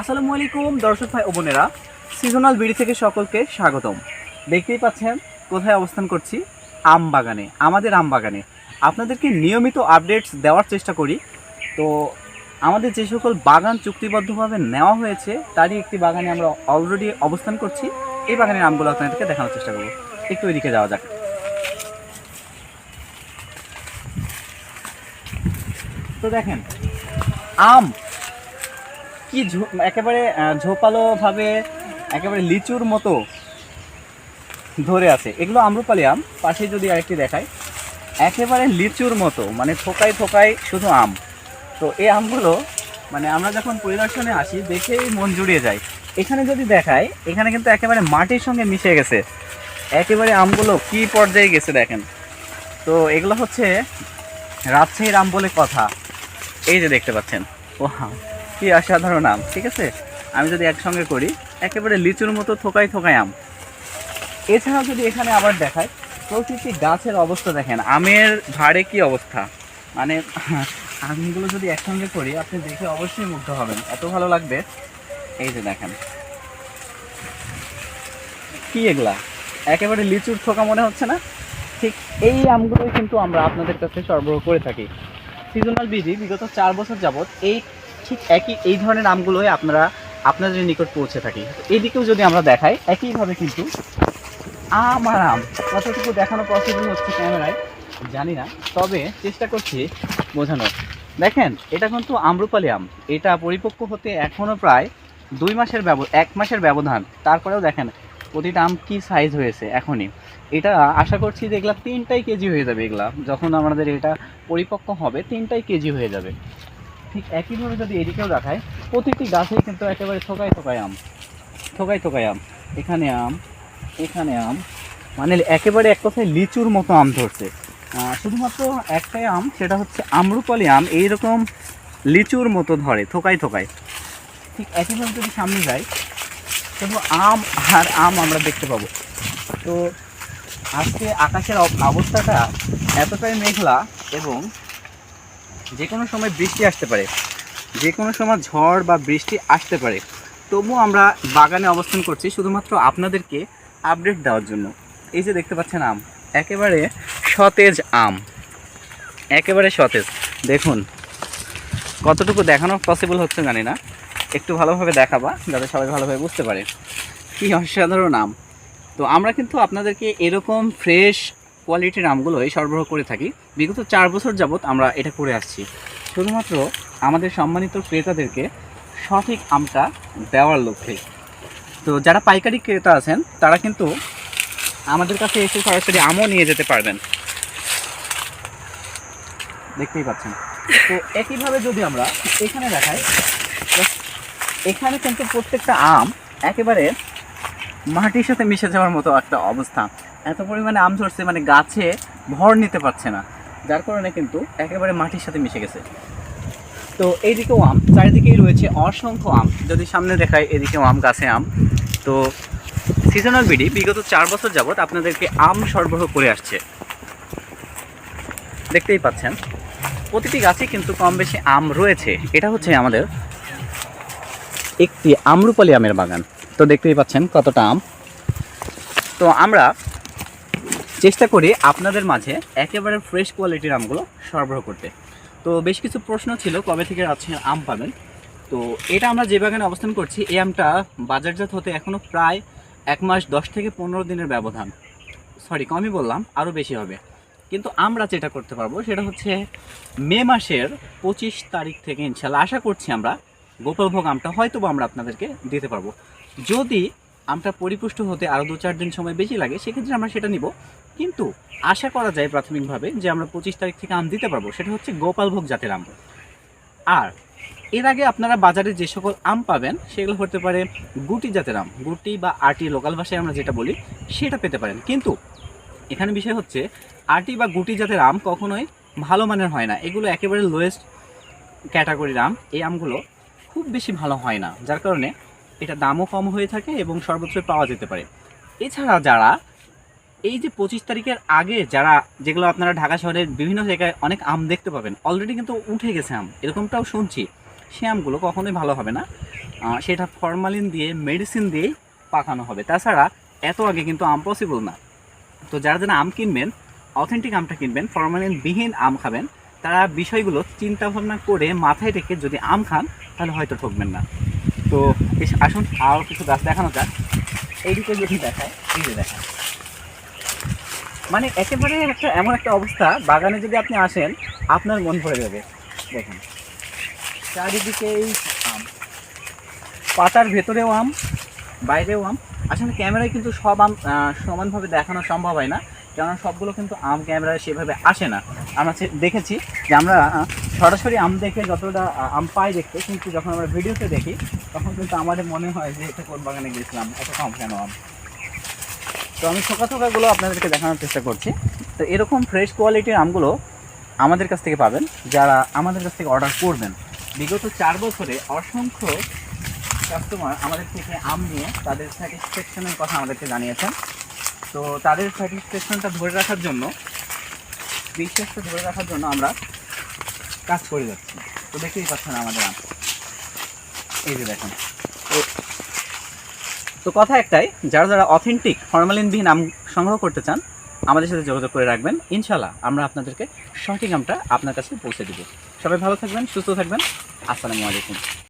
আসসালামু আলাইকুম, দর্শক ভাই ও বোনেরা। সিজনাল বিড়ি থেকে সকলকে স্বাগতম। দেখতেই পাচ্ছেন কোথায় অবস্থান করছি? আম বাগানে আমাদের আম বাগানে আপনাদেরকে নিয়মিত আপডেটস দেওয়ার চেষ্টা করি। তো আমাদের যে সকল বাগান চুক্তিবদ্ধভাবে নেওয়া হয়েছে, তারই একটি বাগানে আমরা অলরেডি অবস্থান করছি। এই বাগানের আমগুলো আপনাদেরকে দেখানোর চেষ্টা করব। একটু ওইদিকে যাওয়া যাক। তো দেখেন, আম কি একেবারে ঝোপালোভাবে, একেবারে লিচুর মতো ধরে আছে। এগুলো আম্রপালি আম পাশে যদি আরেকটি দেখাই। একেবারে লিচুর মতো মানে থোকায় থোকায় শুধু আম। তো এই আমগুলো মানে আমরা যখন পরিদর্শনে আসি, দেখেই মন জুড়িয়ে যায়। এখানে যদি দেখাই, এখানে কিন্তু একেবারে মাটির সঙ্গে মিশে গেছে। একেবারে আমগুলো কি পর্যায়ে গেছে দেখেন। তো এগুলো হচ্ছে রাজশাহীর আম বলে কথা। এই যে দেখতে পাচ্ছেন। ও কি অসাধারণ আম, ঠিক আছে? আমি যদি একসঙ্গে করি, একেবারে লিচুর মতো থোকায় থোকায় আম। এছাড়াও যদি এখানে আবার দেখায় প্রতিটি গাছের অবস্থা দেখেন, আমের ভাড়ে কি অবস্থা? মানে আমগুলো যদি একসঙ্গে করি, আপনি দেখে অবশ্যই মুগ্ধ হবেন। এত ভালো লাগবে? এই যে দেখেন। কি এগুলা? একেবারে লিচুর থোকা মনে হচ্ছে না? ঠিক এই আমগুলোই কিন্তু আমরা আপনাদের কাছে সরবরাহ করে থাকি। সিজনাল বিধি বিগত চার বছর যাবত এই ঠিক একই, এই ধরনের আমগুলোই আপনারা আপনাদের নিকট পৌঁছে থাকি। এইদিকেও যদি আমরা দেখাই, একইভাবে কিন্তু আম আর আম। কতটুকু দেখানো পসিবল হচ্ছে ক্যামেরায়, জানি না। তবে চেষ্টা করছি বোঝানোর। দেখেন, এটা কিন্তু আম্রপালি আম। এটা পরিপক্ক হতে এখনও প্রায় দুই মাসের ব্যব, এক মাসের ব্যবধান। তারপরেও দেখেন, প্রতিটা আম কী সাইজ হয়েছে এখনই। এটা আশা করছি যে এগুলা তিনটাই কেজি হয়ে যাবে এগুলা। যখন আমাদের এটা পরিপক্ক হবে, তিনটাই কেজি হয়ে যাবে। ঠিক একইভাবে যদি এদিকেও দেখায়, প্রতিটি গাছেই কিন্তু একেবারে থোকায় থোকায় আম। থোকায় থোকায় আম। এখানে আম এখানে আম। মানে একেবারে এক কথায় লিচুর মতো আম ধরছে। শুধুমাত্র একটাই আম, সেটা হচ্ছে আম্রপালি আম। এইরকম লিচুর মতো ধরে, থোকায় থোকায়। ঠিক একইভাবে যদি সামনে যাই, শুধু আম আর আম আমরা দেখতে পাবো। তো আজকে আকাশের অব- অবস্থাটা এতটাই মেঘলা এবং যে কোনো সময় বৃষ্টি আসতে পারে, যে কোনো সময় ঝড় বা বৃষ্টি আসতে পারে। তবুও আমরা বাগানে অবস্থান করছি শুধুমাত্র আপনাদেরকে আপডেট দেওয়ার জন্য। এই যে দেখতে পাচ্ছেন আম, একেবারে সতেজ আম। একেবারে সতেজ। দেখুন, কতটুকু দেখানো পসিবল হচ্ছে জানি না। একটু ভালোভাবে দেখাবা, যাতে সবাই ভালোভাবে বুঝতে পারে। কি অসাধারণ আম। তো আমরা কিন্তু আপনাদেরকে এরকম ফ্রেশ কোয়ালিটির আমগুলোই সরবরাহ করে থাকি। বিগত চার বছর যাবত আমরা এটা করে আসছি। শুধুমাত্র আমাদের সম্মানিত ক্রেতাদেরকে সঠিক আমটা দেওয়ার লক্ষ্যে। তো যারা পাইকারি ক্রেতা আছেন, তারা কিন্তু আমাদের কাছে এসে সরাসরি আমও নিয়ে যেতে পারবেন। দেখতেই পাচ্ছেন। তো একইভাবে যদি আমরা এখানে দেখাই, এখানে কিন্তু প্রত্যেকটা আম একেবারে মাটির সাথে মিশে যাওয়ার মতো একটা অবস্থা। এত পরিমাণে আম ধরছে মানে গাছে ভর নিতে পারছে না। যার কারণে কিন্তু একেবারে মাটির সাথে মিশে গেছে। তো এইদিকেও আম, চারিদিকেই রয়েছে অসংখ্য আম। যদি সামনে দেখায় এদিকেও আম, গাছে আম। তো সিজনাল বিডি, বিগত চার বছর যাবত আপনাদেরকে আম সরবরাহ করে আসছে। দেখতেই পাচ্ছেন, প্রতিটি গাছে কিন্তু কম বেশি আম রয়েছে। এটা হচ্ছে আমাদের একটি আম্রপালি আমের বাগান। তো দেখতেই পাচ্ছেন কতটা আম। তো আমরা চেষ্টা করি আপনাদের মাঝে একেবারে ফ্রেশ কোয়ালিটির আমগুলো সরবরাহ করতে। তো বেশ কিছু প্রশ্ন ছিল, কবে থেকে আছে আম পাবেন? তো এটা আমরা যে বাগানে অবস্থান করছি, এই আমটা বাজারজাত হতে এখনও প্রায় এক মাস দশ থেকে পনেরো দিনের ব্যবধান। সরি কমই বললাম, আরও বেশি হবে। কিন্তু আমরা যেটা করতে পারব সেটা হচ্ছে মে মাসের পঁচিশ তারিখ থেকে ইনশাল্লাহ আশা করছি আমরা গোপালভোগ আমটা হয়তো বা আমরা আপনাদেরকে দিতে পারব। যদি আমটা পরিপুষ্ট হতে আরও দু চার দিন সময় বেশি লাগে, সেক্ষেত্রে আমরা সেটা নিব। কিন্তু আশা করা যায় প্রাথমিকভাবে যে আমরা পঁচিশ তারিখ থেকে আম দিতে পারব, সেটা হচ্ছে গোপালভোগ জাতের আম। আর এর আগে আপনারা বাজারে যে সকল আম পাবেন, সেগুলো হতে পারে গুটি জাতের আম। গুটি বা আটি লোকাল ভাষায় আমরা যেটা বলি, সেটা পেতে পারেন। কিন্তু এখানে বিষয় হচ্ছে, আটি বা গুটি জাতের আম কখনোই ভালো মানের হয় না। এগুলো একেবারে লোয়েস্ট ক্যাটাগরির আম। এই আমগুলো খুব বেশি ভালো হয় না, যার কারণে এটা দামও কম হয়ে থাকে এবং সর্বোচ্চ পাওয়া যেতে পারে। এছাড়া যারা এই যে পঁচিশ তারিখের আগে যারা, যেগুলো আপনারা ঢাকা শহরের বিভিন্ন জায়গায় অনেক আম দেখতে পাবেন অলরেডি কিন্তু উঠে গেছে আম, এরকমটাও শুনছি। সে আমগুলো কখনোই ভালো হবে না। সেটা ফরমালিন দিয়ে মেডিসিন দিয়েই পাকানো হবে। তাছাড়া এত আগে কিন্তু আম পসিবল না। তো যারা যারা আম কিনবেন অথেন্টিক আমটা কিনবেন ফরমালিন বিহীন আম খাবেন, তারা বিষয়গুলো চিন্তা ভাবনা করে মাথায় রেখে যদি আম খান, তাহলে হয়তো ঠকবেন না। তো আসুন, আরও কিছু গাছ দেখানো যাক। এইদিকে যদি দেখায়, এই দেখায়। মানে একেবারে একটা এমন একটা অবস্থা, বাগানে যদি আপনি আসেন, আপনার মন ভরে যাবে। দেখুন। চারিদিকেই আম। পাতার ভেতরেও আম, বাইরেও আম। আসলে ক্যামেরায় কিন্তু সব আম সমানভাবে দেখানো সম্ভব হয় না, কেননা সবগুলো কিন্তু আম ক্যামেরায় সেভাবে আসে না। আমরা দেখেছি যে আমরা সরাসরি আম দেখে যতটা আম পাই দেখতে, কিন্তু যখন আমরা ভিডিওতে দেখি, তখন কিন্তু আমাদের মনে হয় যে এটা কোন বাগানে গেছিলাম এত কম কেন আম? তো আমি থোকা থোকাগুলো আপনাদেরকে দেখানোর চেষ্টা করছি। তো এরকম ফ্রেশ কোয়ালিটির আমগুলো আমাদের কাছ থেকে পাবেন, যারা আমাদের কাছ থেকে অর্ডার করবেন। বিগত চার বছরে অসংখ্য কাস্টমার আমাদের থেকে আম নিয়ে তাদের স্যাটিসফ্যাকশনের কথা আমাদেরকে জানিয়েছেন। তো তাদের স্যাটিসফ্যাকশনটা ধরে রাখার জন্য, বিশ্বাসটা ধরে রাখার জন্য আমরা কাজ করে যাচ্ছি। তো দেখতেই পাচ্ছেন আমাদের আম। এই যে দেখেন। তো কথা একটাই, যারা যারা অথেন্টিক ফরমালিনবিহীন আম সংগ্রহ করতে চান, আমাদের সাথে যোগাযোগ করে রাখবেন। ইনশাল্লাহ আমরা আপনাদেরকে সঠিক আমটা আপনার কাছে পৌঁছে দেবো। সবাই ভালো থাকবেন, সুস্থ থাকবেন। আসসালামু আলাইকুম।